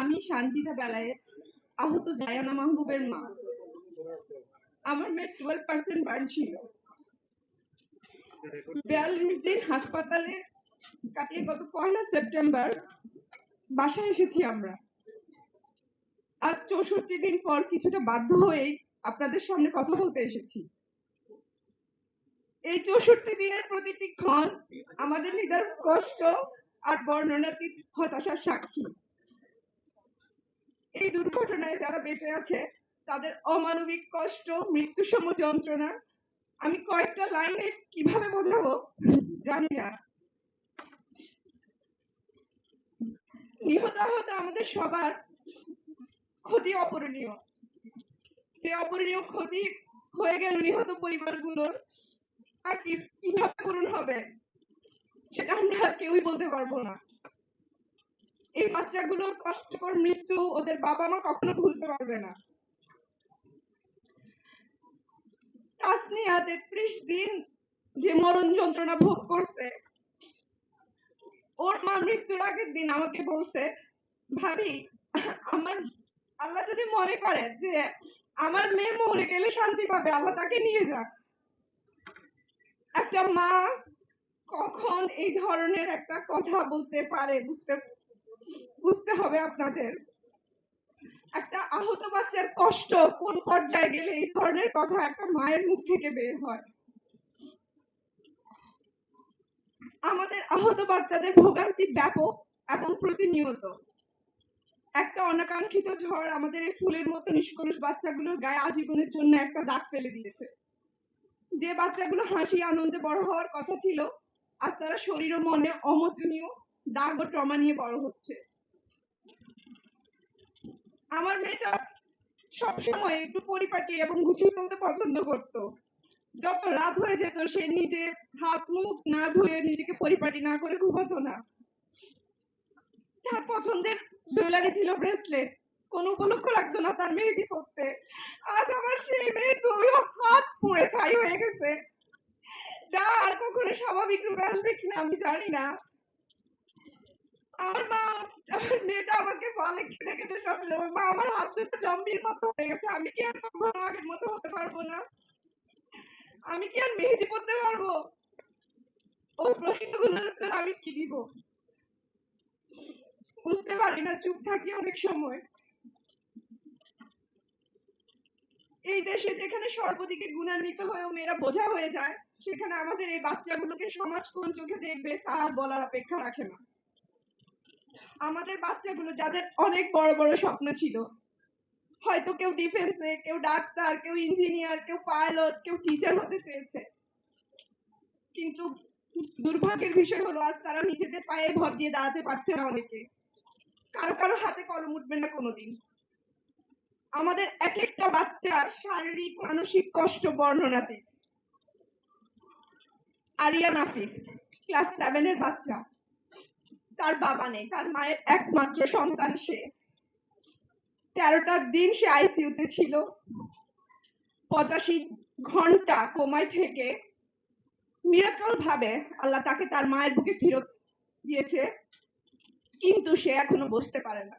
আমি শান্তিতা বেলায়েত, আহত জায়ানা মাহবুবের মা। আমার মেয়ে টুয়েলভ পার্সেন্ট বার্ন ছিল। বিয়াল্লিশ দিন হাসপাতালে কাটিয়ে গত পয়লা সেপ্টেম্বর বাসায় এসেছি আমরা। আর চৌষট্টি দিন পর কিছুটা বাধ্য হয়েই আপনাদের সামনে কথা বলতে এসেছি। এই চৌষট্টি দিনের প্রতিটি ক্ষণ আমাদের হৃদয়ের কষ্ট আর বর্ণনাতীত হতাশার সাক্ষী। এই দুর্ঘটনায় যারা বেঁচে আছে, তাদের অমানবিক কষ্ট, মৃত্যুসম যন্ত্রণা, আমি কয়েকটা লাইনে কীভাবে বোঝাবো জানি না। নিহত আহত আমাদের সবার ক্ষতি অপরণীয়। যে অপূরণীয় ক্ষতি হয়ে গেল নিহত পরিবারগুলোর আর কীভাবে পূরণ হবে, সেটা আমরা কেউই বলতে পারব না। এই বাচ্চাগুলোর কষ্টকর মৃত্যু ওদের বাবা মা কখনো ভুলতে পারবে না। তাসনিয়া তেত্রিশ দিন যে মরণ যন্ত্রণা ভোগ করছে, ওর মা মৃত্যুর আগের দিন আমাকে বলছে, ভাবি, আমার, আল্লাহ যদি মনে করে যে আমার মেয়ে মরে গেলে শান্তি পাবে, আল্লাহ তাকে নিয়ে যাক। একটা মা কখন এই ধরনের একটা কথা বলতে পারে বুঝতে বুঝতে হবে আপনাদের। একটা আহত বাচ্চার কষ্ট কোন পর্যায়ে গেলে এই ধরনের কথা একটা মায়ের মুখ থেকে বের হয়? আমাদের আহত বাচ্চাদের ভোগান্তি ব্যাপক এবং প্রতিনিয়ত। একটা অনাকাঙ্ক্ষিত ঝড় আমাদের এই ফুলের মতো নিষ্কলুষ বাচ্চাগুলোর গায়ে আজীবনের জন্য একটা দাগ ফেলে দিয়েছে। যে বাচ্চাগুলো হাসি আনন্দে বড় হওয়ার কথা ছিল, আজ তারা শরীর ও মনে অমোচনীয় দাগ ও ট্রমা নিয়ে বড় হচ্ছে। আমার মেয়েটা সবসময় একটু পরিপাটি এবং গুছিয়ে চলতে পছন্দ করত। যত রাত হয়ে যেত, সে নিজে হাত মুখ না ধুয়ে নিজেকে পরিপাটি না করে ঘুমাতো না। তার পছন্দের জুয়েলারি ছিল ব্রেসলেট। কোন উপলক্ষ রাখতো না তার মেহেদি পড়তে আজ আমার সেই মেয়ে দুই পুড়ে ছাই হয়ে গেছে। যা আর কখনো স্বাভাবিক রূপে আসবে কিনা আমি জানি না। আমার মা মেয়েটা আমাকে বলে কেঁদে কেঁদে সবসময় মা, আমার হাত দুটো জম্বির মতো হয়ে গেছে, আমি কি আর কখনো আগের মতো হতে পারব না? আমি কি আর মেহেদি পড়তে পারব? ওই প্রশ্নগুলোর উত্তর আমি কি দিব? বুঝতে পারি না, চুপ থাকি অনেক সময় এই দেশে যেখানে সর্বদিকে গুণান্বিত হয়েও মেয়েরা বোঝা হয়ে যায়, সেখানে আমাদের এই বাচ্চাগুলোকে সমাজ কোন চোখে দেখবে তা বলার অপেক্ষা রাখে না। আমাদের বাচ্চাগুলো যাদের অনেক বড় বড় স্বপ্ন ছিল, হয়তো কেউ ডিফেন্সে কেউ ডাক্তার, কেউ ইঞ্জিনিয়ার কেউ পাইলট কেউ টিচার হতে চেয়েছে। কিন্তু দুর্ভাগ্যের বিষয় হলো, আজ তারা নিজেদের পায়ে ভর দিয়ে দাঁড়াতে পারছে না অনেকে। কারও কারও হাতে কলম উঠবে না কোনোদিন। আমাদের এক একটা বাচ্চার শারীরিক, মানসিক কষ্ট বর্ণনাতে আরিয়া নাফিস ক্লাস সেভেনের বাচ্চা। তার বাবা নেই, তার মায়ের একমাত্র সন্তান সে। তেরোটার দিন সে আইসিইউতে ছিল। পঁচাশি ঘণ্টা কোমায় থেকে মিরাকল ভাবে আল্লাহ তাকে তার মায়ের বুকে ফেরত দিয়েছে, কিন্তু সে এখনও বসতে পারে না।